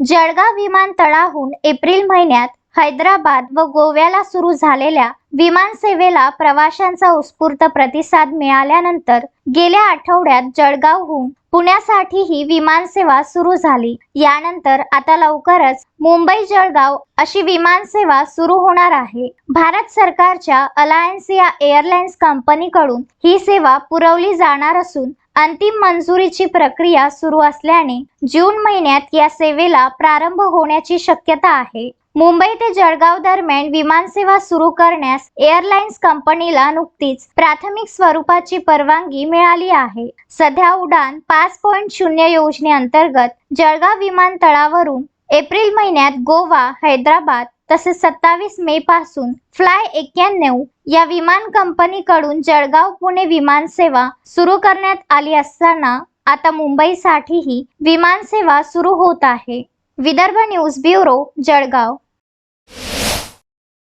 Jalgaon विमानतळाहून April महिन्यात हैदराबाद व गोव्याला सुरू झालेल्या विमानसेवेला प्रवाशांचा उत्स्फूर्त प्रतिसाद मिळाल्यानंतर गेल्या आठवड्यात जळगावहून पुण्यासाठीही विमानसेवा सुरू झाली. यानंतर आता लवकरच मुंबई जळगाव अशी विमानसेवा सुरू होणार आहे. भारत सरकारच्या अलायन्स या एअरलाइन्स कंपनीकडून ही सेवा पुरवली जाणार असून अंतिम मंजुरीची प्रक्रिया सुरू असल्याने जून महिन्यात या सेवेला प्रारंभ होण्याची शक्यता आहे. मुंबई ते जळगाव दरम्यान विमानसेवा सुरू करण्यास एअरलाइन्स कंपनीला नुकतीच प्राथमिक स्वरूपाची परवानगी मिळाली आहे. सध्या उडान पाच पॉईंट शून्य योजनेअंतर्गत जळगाव विमानतळावरून एप्रिल महिन्यात गोवा हैदराबाद तसेच सत्तावीस मे पासून फ्लाय एक्क्याण्णव या विमान कंपनीकडून जळगाव पुणे विमान सेवा सुरू करण्यात आली असताना आता मुंबईसाठीही विमानसेवा सुरू होत आहे. Vidarbha news bureau Jalgaon.